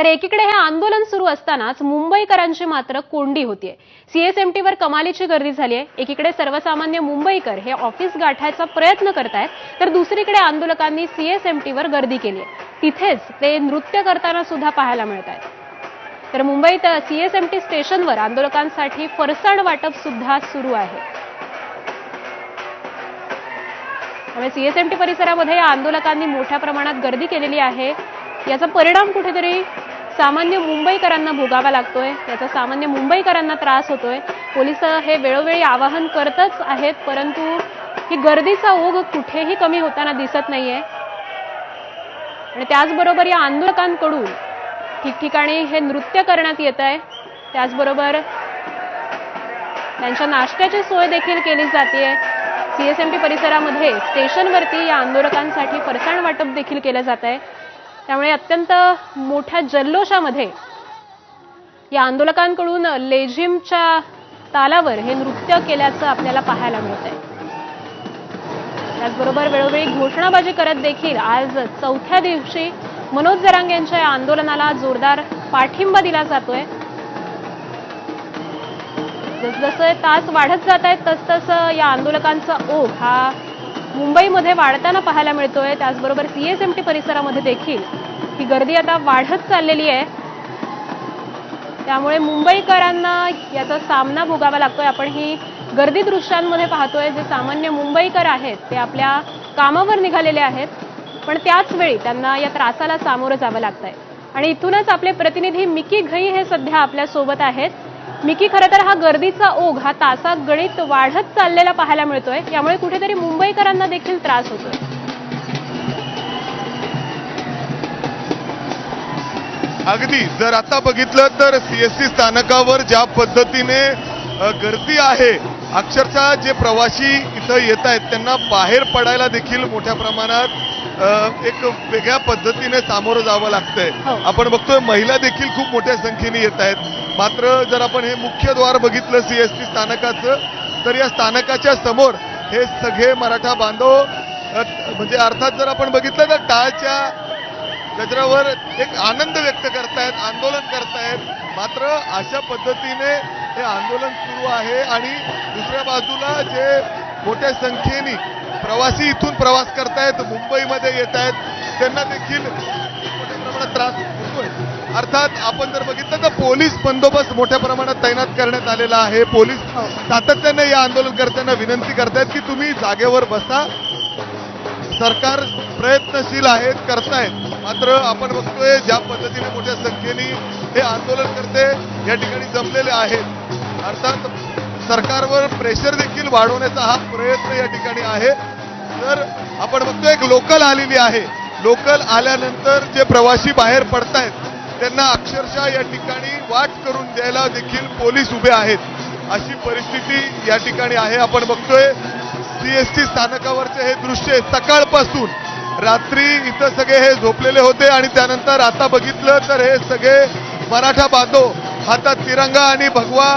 तर एकीकडे हे आंदोलन सुरू असतानाच मुंबईकरांची मात्र कोंडी होतीये. सीएसएमटीवर कमालीची गर्दी झाली आहे एकीकडे सर्वसामान्य मुंबईकर हे ऑफिस गाठायचा प्रयत्न करतायत तर दुसरीकडे आंदोलकांनी सीएसएमटीवर गर्दी केली आहे तिथेच ते नृत्य करताना सुद्धा पाहायला मिळत आहेत तर मुंबईत सीएसएमटी स्टेशनवर आंदोलकांसाठी फरसाण वाटप सुद्धा सुरू आहे. त्यामुळे सीएसएमटी परिसरामध्ये या आंदोलकांनी मोठ्या प्रमाणात गर्दी केलेली आहे. याचा परिणाम कुठेतरी सामान्य मुंबईकरांना भोगावा लागतोय. याचा सामान्य मुंबईकरांना त्रास होतोय. पोलीस हे वेळोवेळी आवाहन करतच आहेत परंतु ही गर्दीचा ओघ कुठेही कमी होताना दिसत नाहीये. आणि त्याचबरोबर या आंदोलकांकडून ठिकठिकाणी हे नृत्य करण्यात येत आहे त्याचबरोबर त्यांच्या नाश्त्याची सोय देखील केली जाते सीएसएमपी परिसरामध्ये स्टेशनवरती या आंदोलकांसाठी फरसाण वाटप देखील केलं जात आहे त्यामुळे अत्यंत मोठ्या जल्लोषामध्ये या आंदोलकांकडून लेझिमच्या तालावर हे नृत्य केल्याचं आपल्याला पाहायला मिळत आहे त्याचबरोबर वेळोवेळी घोषणाबाजी करत देखील आज चौथ्या दिवशी मनोज जरांग यांच्या या आंदोलनाला जोरदार पाठिंबा दिला जातोय. जसजसे तास वाढत जात आहेत तसतसं या आंदोलकांचा ओघ हा मुंबईमध्ये वाढताना पाहायला मिळतोय. त्याचबरोबर सीएसएमटी परिसरामध्ये देखील ही गर्दी आता वाढत चाललेली आहे. त्यामुळे मुंबईकरांना याचा सामना भोगावा लागतोय. आपण ही गर्दी दृश्यांमध्ये पाहतोय जे सामान्य मुंबईकर आहेत ते आपल्या कामावर निघालेले आहेत. पण त्याच वेळी त्यांना या त्रासाला सामोरं जावं लागतंय. आणि इथूनच आपले प्रतिनिधी मिकी घई हे सध्या आपल्यासोबत आहेत. मिकी खरं तर हा गर्दीचा ओघ हा तासा गणित वाढत चाललेला पाहायला मिळतोय. यामुळे कुठेतरी मुंबईकरांना देखील त्रास होतोय. अगदी जर आता बघितलं तर सीएसटी स्थानकावर ज्या पद्धतीने गर्दी आहे अक्षरशः जे प्रवासी इथं येत आहेत त्यांना बाहेर पडायला देखील मोठ्या प्रमाणात एक वेगळ्या पद्धतीने सामोरं जावं लागतंय हो. आपण बघतोय महिला देखील खूप मोठ्या संख्येने येत आहेत मात्र जर आपण हे मुख्य द्वार बघितलं सीएसटी स्थानकाचं तर या स्थानकाच्या समोर हे सगळे मराठा बांधव म्हणजे अर्थात जर आपण बघितलं तर टाळच्या गजरावर एक आनंद व्यक्त करतायत आंदोलन करतायत. मात्र अशा पद्धतीने हे आंदोलन सुरू आहे आणि दुसऱ्या बाजूला जे मोठ्या संख्येने प्रवासी इथून प्रवास करतायत मुंबईमध्ये येत आहेत त्यांना देखील मोठ्या प्रमाणात त्रास होतोय. अर्थात आपण जर बघितलं तर पोलीस बंदोबस्त मोठ्या प्रमाणात तैनात करण्यात आलेला आहे. पोलीस सातत्याने या आंदोलनकर्त्यांना विनंती करतायत की तुम्ही जागेवर बसा सरकार प्रयत्नशील आहेत करतायत. मात्र आपण बघतोय ज्या पद्धतीने मोठ्या संख्येने हे आंदोलनकर्ते या ठिकाणी जमलेले आहेत. अर्थात सरकारवर प्रेशर देखील वाढवण्याचा हा प्रयत्न या ठिकाणी आहे. तर आपण बघतोय एक लोकल आलेली आहे. लोकल आल्यानंतर जे प्रवासी बाहेर पडतायत त्यांना अक्षरशः या ठिकाणी वाट करून द्यायला देखील पोलीस उभे आहेत. अशी परिस्थिती या ठिकाणी आहे. आपण बघतोय सीएसटी स्थानकावरचे हे दृश्य सकाळपासून. रात्री इथं सगळे हे झोपलेले होते आणि त्यानंतर आता बघितलं तर हे सगळे मराठा बांधव हातात तिरंगा आणि भगवा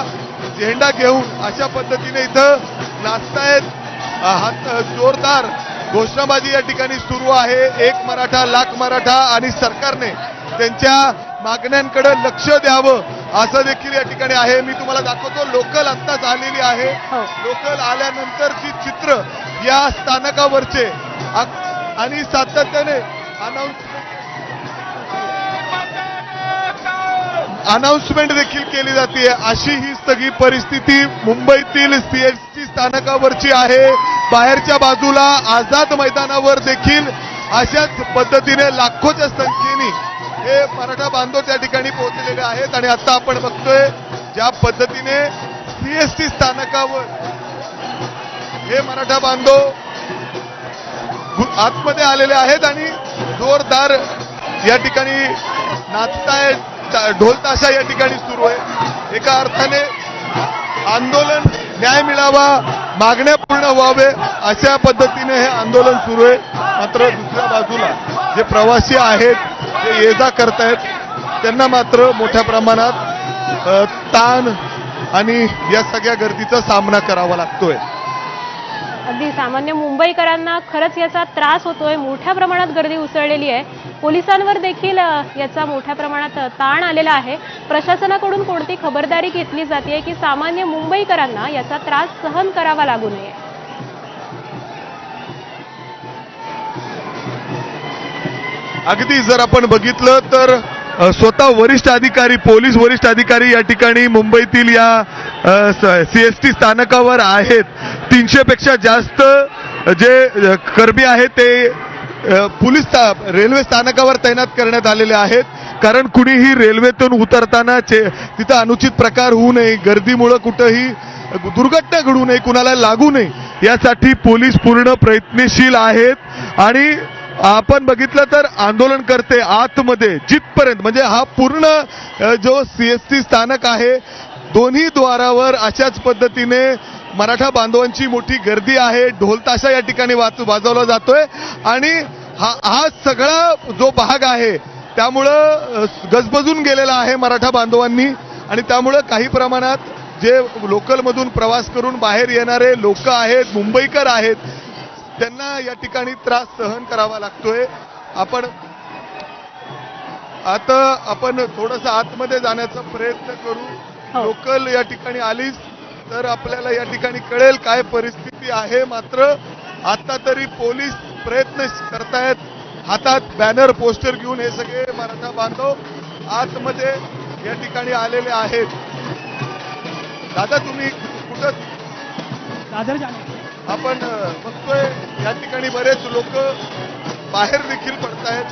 झेंडा घेऊन अशा पद्धतीने इथं नाचतायत. हात जोरदार घोषणाबाजी या ठिकाणी सुरू आहे. एक मराठा लाख मराठा आणि सरकारने त्यांच्या मागण्यांकडे लक्ष द्यावं. असं देखील या ठिकाणी आहे. मी तुम्हाला दाखवतो लोकल आत्ताच आलेली आहे. हो. लोकल आल्यानंतरची चित्र या स्थानकावरचे. आणि सातत्याने अनाऊन्स अनाउन्समेंट देखील केली जाते अशी ही सगळी परिस्थिती मुंबईतील सीएसटी स्थानकावरची आहे. बाहेरच्या बाजूला आझाद मैदानावर देखील अशाच पद्धतीने लाखोच्या संख्येने हे मराठा बांधव त्या ठिकाणी पोहोचलेले आहेत आणि आता आपण बघतोय ज्या पद्धतीने सीएसटी स्थानकावर हे मराठा बांधव आतमध्ये आलेले आहेत आणि जोरदार या ठिकाणी नाचतायत ढोलताशा ढोल ताशा या ठिकाणी सुरू आहे. एका अर्थाने आंदोलन न्याय मिळावा मागण्या पूर्ण व्हावे अशा पद्धतीने हे आंदोलन सुरू आहे. मात्र दुसऱ्या बाजूला जे प्रवासी आहेत ये जा करतायत त्यांना मात्र मोठ्या प्रमाणात ताण आणि या सगळ्या गर्दीचा सामना करावा लागतोय. अगदी सामान्य मुंबईकरांना खरंच याचा त्रास होतोय. मोठ्या प्रमाणात गर्दी उसळलेली आहे. पोलिसांवर देखील याचा मोठ्या प्रमाणात ताण आलेला आहे. प्रशासनाकडून कोणती खबरदारी घेतली जाते की सामान्य मुंबईकरांना याचा त्रास सहन करावा लागू नये? अगदी जर आपण बघितलं तर स्वतः वरिष्ठ अधिकारी पोलीस वरिष्ठ अधिकारी या ठिकाणी मुंबईतील या सी एस टी स्थानकावर आहेत. तीनशेपेक्षा जास्त जे कर्मी आहेत ते पोलीस रेल्वे स्थानकावर तैनात करण्यात आलेले आहेत. कारण कुणीही रेल्वेतून उतरताना चे- तिथं अनुचित प्रकार होऊ नये गर्दीमुळं कुठंही दुर्घटना घडू नये कुणाला लागू नये यासाठी पोलीस पूर्ण प्रयत्नशील आहेत. आणि आपण बघितलं तर आंदोलनकर्ते आतमध्ये जिथपर्यंत म्हणजे हा पूर्ण जो सी एस टी स्थानक आहे दोन्ही द्वारावर अशाच पद्धतीने मराठा बांधवांची मोठी गर्दी आहे. ढोलताशा या ठिकाणी वाजवला जातोय. आणि हा हा सगळा जो भाग आहे त्यामुळं गजबजून गेलेला आहे मराठा बांधवांनी. आणि त्यामुळं काही प्रमाणात जे लोकलमधून प्रवास करून बाहेर येणारे लोक आहेत मुंबईकर आहेत त्यांना या ठिकाणी त्रास सहन करावा लागतोय. आपण आता आपण थोडस आतमध्ये जाण्याचा प्रयत्न करू. हो. लोकल या ठिकाणी आलीच तर आपल्याला या ठिकाणी कळेल काय परिस्थिती आहे. मात्र आता तरी पोलीस प्रयत्न करतायत. हातात बॅनर पोस्टर घेऊन हे सगळे मराठा बांधव आतमध्ये या ठिकाणी आलेले आहेत. दादा तुम्ही कुठं? आपण बघतोय या ठिकाणी बरेच लोक बाहेर देखील पडतायत.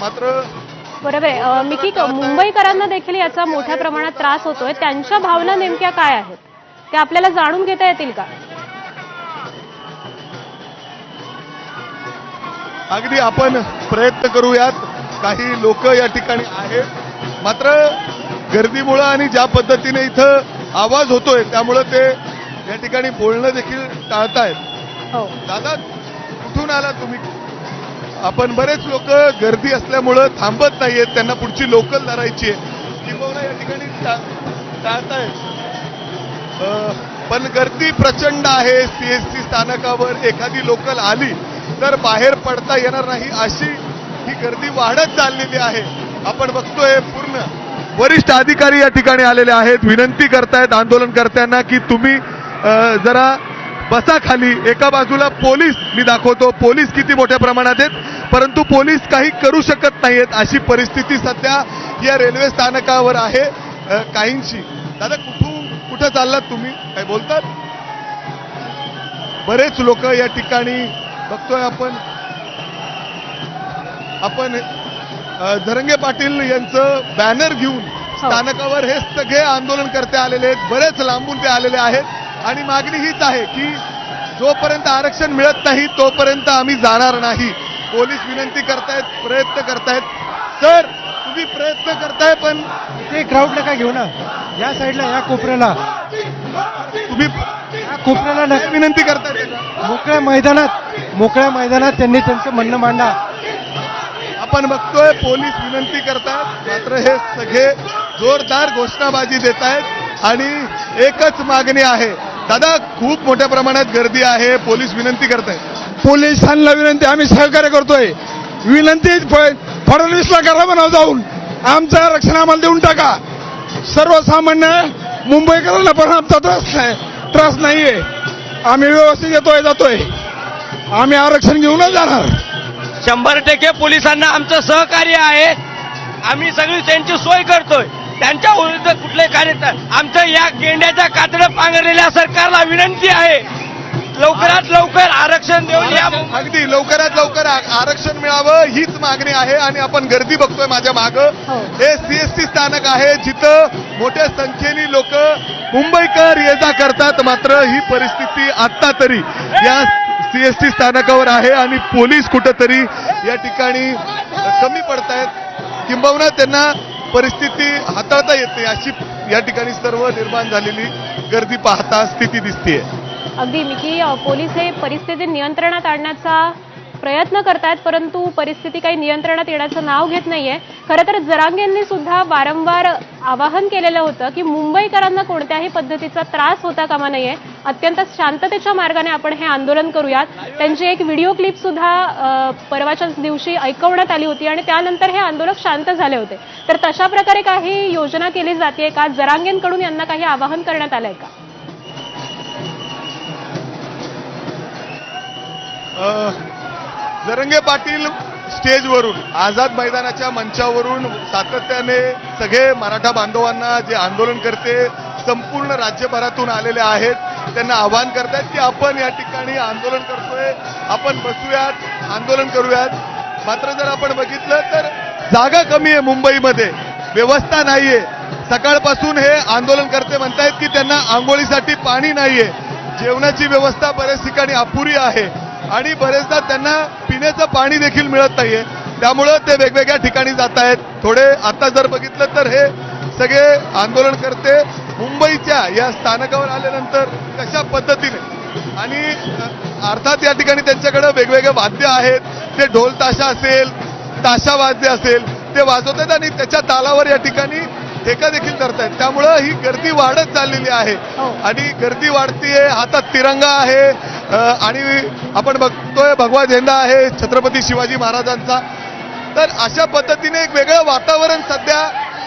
मात्र बरोबर आहे मिकी मुंबईकरांना देखील याचा मोठ्या प्रमाणात त्रास होतोय. त्यांच्या भावना नेमक्या काय आहेत? त्या आपल्याला जाणून घेता येतील का? अगदी आपण प्रयत्न करूयात. काही लोक या ठिकाणी आहेत. मात्र गर्दीमुळं आणि ज्या पद्धतीने इथं आवाज होतोय त्यामुळं ते या ठिकाणी बोलणं देखील टाळतायत. हो. दादा कुठून आला तुम्ही? आपण बरेच लोक गर्दी असल्यामुळं थांबत नाहीयेत. त्यांना पुढची लोकल धरायची आहे. किंबहुना या ठिकाणी टा- टाळतायत. पण गर्दी प्रचंड आहे. सीएसटी स्थानकावर एखादी लोकल आली तर बाहेर पडता येणार नाही अशी ही गर्दी वाढत चाललेली आहे. आपण बघतोय पूर्ण वरिष्ठ अधिकारी या ठिकाणी आलेले आहेत. विनंती करतायत करताना की तुम्ही जरा बसा खाली एका बाजूला पोलीस मी दाखवतो पोलीस किती मोठ्या प्रमाणात आहेत परंतु पोलीस काही करू शकत नाहीयेत अशी परिस्थिती सध्या या रेल्वे स्थानकावर आहे काहींची. दादा कुठून कुठं चाललात तुम्ही? काय बोलतात? बरेच लोक या ठिकाणी बघतोय आपण. आपण धरंगे पाटील यांचं बॅनर घेऊन स्थानकावर हे सगळे आंदोलनकर्ते आलेले आहेत बरेच लांबून ते आलेले आहेत. आणि मागणी हीच आहे की जोपर्यंत आरक्षण मिळत नाही तोपर्यंत आम्ही जाणार नाही. पोलीस विनंती करतायत प्रयत्न करतायत. सर तुम्ही प्रयत्न करताय पण ते क्राऊड नका घेऊ ना? या साईडला या कोपऱ्याला. तुम्ही या कोपऱ्याला काय नका विनंती करताय? मोकळ्या मैदानात मोकळ्या मैदानात त्यांनी त्यांचं म्हणणं मांडा. आपण बघतोय पोलीस विनंती करतायत मात्र हे सगळे जोरदार घोषणाबाजी देत आहेत आणि एकच मागणी आहे दादा खूप मोठ्या प्रमाणात गर्दी आहे. पोलीस विनंती करतायत. पोलिसांना विनंती आम्ही सहकार्य करतोय. विनंती फडणवीसला करा म्हणावं जाऊन. आमचं आरक्षण आम्हाला देऊन टाका. सर्वसामान्य मुंबईकरांना पण आमचा त्रास नाही त्रास नाहीये. आम्ही व्यवस्थित येतोय जातोय. आम्ही आरक्षण घेऊनच जाणार. शंभर टक्के पोलिसांना आमचं सहकार्य आहे. आम्ही सगळी त्यांची सोय करतोय. त्यांच्या विरुद्ध कुठले कार्य आमचं या गेंड्याच्या कातडं पांघरलेल्या सरकारला विनंती आहे. लवकरात लवकर आरक्षण देऊन या अगदी लवकरात लवकर आरक्षण मिळावं हीच मागणी आहे आणि आपण गर्दी बघतोय माझ्या माग. हो. हे सीएसटी स्थानक आहे जिथं मोठ्या संख्येने लोक मुंबईकर ये जा करतात मात्र ही परिस्थिती आता तरी या सीएसटी स्थानकावर आहे आणि पोलीस कुठंतरी या ठिकाणी कमी पडतायत. किंबहुना त्यांना परिस्थिती हाताळता येते अशी या ठिकाणी सर्व निर्माण झालेली गर्दी पाहता स्थिती दिसतीये. अगदी मिकी पोलीस हे परिस्थिती नियंत्रणात आणण्याचा प्रयत्न करतायत परंतु परिस्थिती काही नियंत्रणात येण्याचं नाव घेत नाहीये. खरं तर जरांगेंनी सुद्धा वारंवार आवाहन केलेलं होतं की मुंबईकरांना कोणत्याही पद्धतीचा त्रास होता कामा नाहीये अत्यंत शांततेच्या मार्गाने आपण हे आंदोलन करूयात. त्यांची एक व्हिडिओ क्लिप सुद्धा परवाच्याच दिवशी ऐकवण्यात आली होती आणि त्यानंतर हे आंदोलक शांत झाले होते. तर तशा प्रकारे काही योजना केली जाते का? जरांगेंकडून यांना काही आवाहन करण्यात आलंय का? Uh, जरंगे पाटील स्टेजवरून आझाद मैदानाच्या मंचावरून सातत्याने सगळे मराठा बांधवांना जे आंदोलन करते संपूर्ण राज्यभरातून आलेले आहेत त्यांना आवाहन करतायत की आपण या ठिकाणी आंदोलन करतोय आपण बसूयात आंदोलन करूयात. मात्र जर आपण बघितलं तर जागा कमी आहे मुंबईमध्ये व्यवस्था नाहीये. सकाळपासून हे आंदोलन करते म्हणतायत की त्यांना आंघोळीसाठी पाणी नाहीये. जेवणाची व्यवस्था बऱ्याच ठिकाणी अपुरी आहे. आणि बरेचदा त्यांना पिण्याचं पाणी देखील मिळत नाहीये. त्यामुळं ते वेगवेगळ्या ठिकाणी जात आहेत. थोडे आता जर बघितलं तर हे सगळे आंदोलन करते मुंबईच्या या स्थानकावर आल्यानंतर कशा पद्धतीने आणि अर्थात या ठिकाणी त्यांच्याकडे वेगवेगळे वाद्य आहेत. ते ढोल ताशा असेल ताशा वाद्य असेल ते वाजवत आहेत आणि त्याच्या तालावर या ठिकाणी ठेका देखील करतायत त्यामुळं ही गर्दी वाढत चाललेली आहे. हो. आणि गर्दी वाढतीये. हातात तिरंगा आहे. आणि आपण बघतोय भगवा झेंडा आहे छत्रपती शिवाजी महाराजांचा. तर अशा पद्धतीने एक वेगळं वातावरण सध्या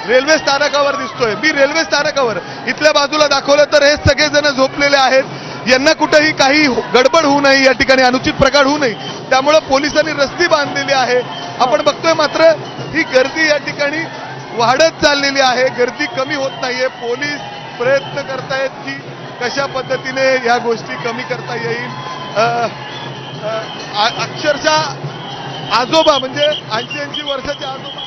रेल्वे स्थानकावर दिसतोय. मी रेल्वे स्थानकावर इथल्या बाजूला दाखवलं तर हे सगळेजण झोपलेले आहेत. यांना कुठंही काही गडबड होऊ नये या ठिकाणी अनुचित प्रकार होऊ नये. त्यामुळं पोलिसांनी रस्ती बांधलेली आहे. आपण बघतोय मात्र ही गर्दी या ठिकाणी वाढत चाललेली आहे. गर्दी कमी होत नाहीये. पोलीस प्रयत्न करतायत की कशा पद्धतीने या गोष्टी कमी करता येईल? अक्षरशः आजोबा म्हणजे ऐंशी ऐंशी वर्षाचे आजोबा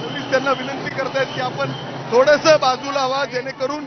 पोलीस त्यांना विनंती करतायत की आपण थोडंसं बाजूला व्हा जेणेकरून